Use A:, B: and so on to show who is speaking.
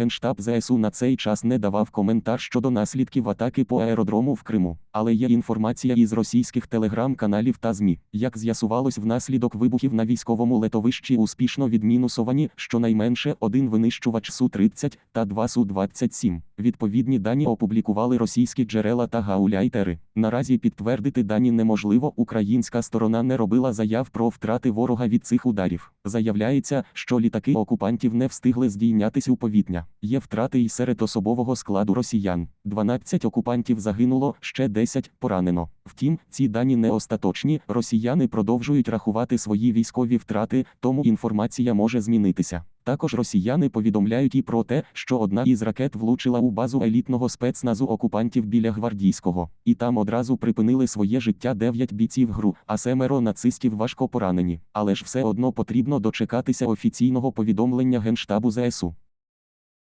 A: Генштаб ЗСУ на цей час не давав коментар щодо наслідків атаки по аеродрому в Криму. Але є інформація із російських телеграм-каналів та ЗМІ. Як з'ясувалось, внаслідок вибухів на військовому летовищі успішно відмінусовані щонайменше один винищувач Су-30 та два Су-27. Відповідні дані опублікували російські джерела та гауляйтери. Наразі підтвердити дані неможливо. Українська сторона не робила заяв про втрати ворога від цих ударів. Заявляється, що літаки окупантів не встигли здійнятись у повітря. Є втрати і серед особового складу росіян. 12 окупантів загинуло, ще 10 поранено. Втім, ці дані не остаточні. Росіяни продовжують рахувати свої військові втрати, тому інформація може змінитися. Також росіяни повідомляють і про те, що одна із ракет влучила у базу елітного спецназу окупантів біля гвардійського, і там одразу припинили своє життя дев'ять бійців ГРУ, а семеро нацистів важко поранені. Але ж все одно потрібно дочекатися офіційного повідомлення Генштабу ЗСУ.